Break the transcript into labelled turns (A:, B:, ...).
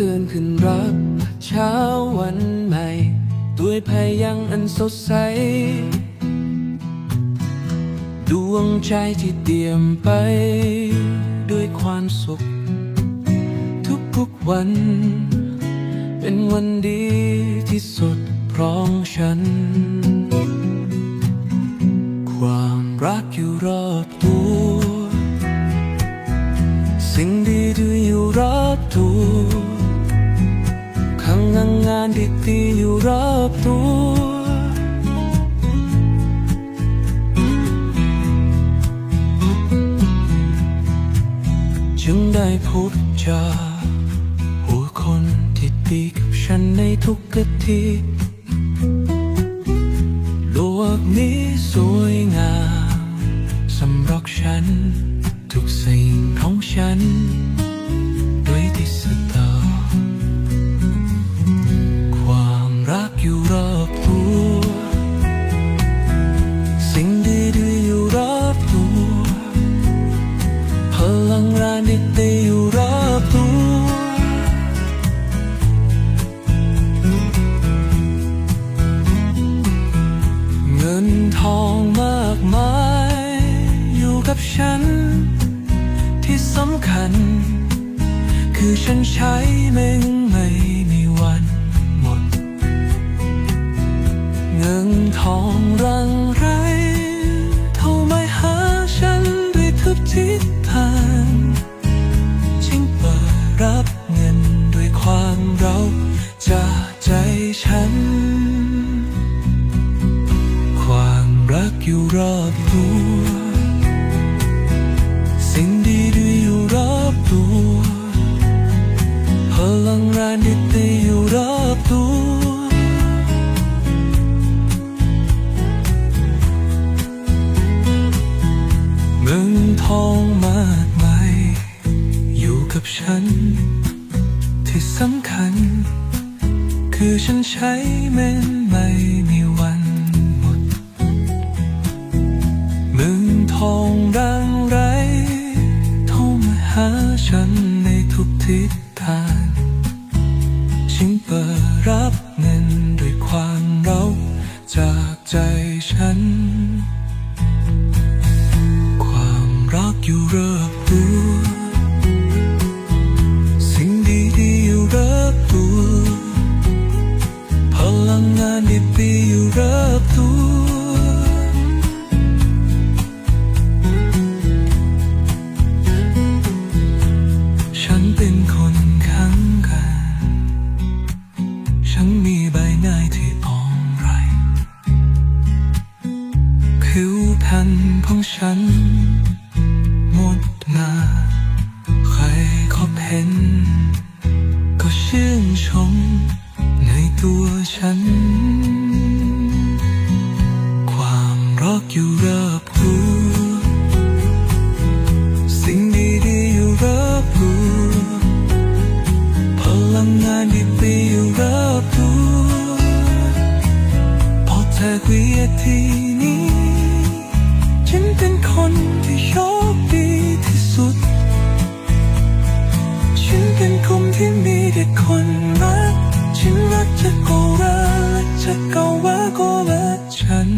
A: ตื่นขึ้นรับเช้าวันใหม่ ด้วยพยังอันสดใส ดวงใจที่เตรียมไป ด้วยความสุข ทุกทุกวัน เป็นวันดีที่สดพร้องฉัน ความรักอยู่รอบตัว ดีดีๆอยู่รอบตัว จึงได้พบเจอหัวคนที่ดีกับฉันในทุกกทีโลกนี้สวยงามสำหรับฉัน ลังแรงดีดีๆอยู่รอบตัว เงินทองมากมายอยู่กับฉัน ที่สำคัญ คือฉันใช้ม่งไม่มีวันหมด เงินทองรังไร เท่าไม่หาฉันด้วยทุกทิศทาง อยู่รอบตัว สิ่งดีดีๆอยู่รอบตัวพลังแรงดีดีๆอยู่รอบตัวเงินทองมากมายอยู่กับฉัน ที่สำคัญ คือฉันใช้เมันไม่มีวัน ทิศทางฉันเปิดรับเงินด้วยความเราจากใจฉัน ความรักอยู่เรือพู้ วพรรณของฉันงดงาใครเขาเห็น ก็ชื่นชมในตัวฉัน ความรักอยู่รอบตัวสิ่งดีๆอยู่รอบตัวพลังงานดีๆอยู่รอบตัวพอเธอคุยที่นี้ ก็รักเธอก็ว่าก็รักฉัน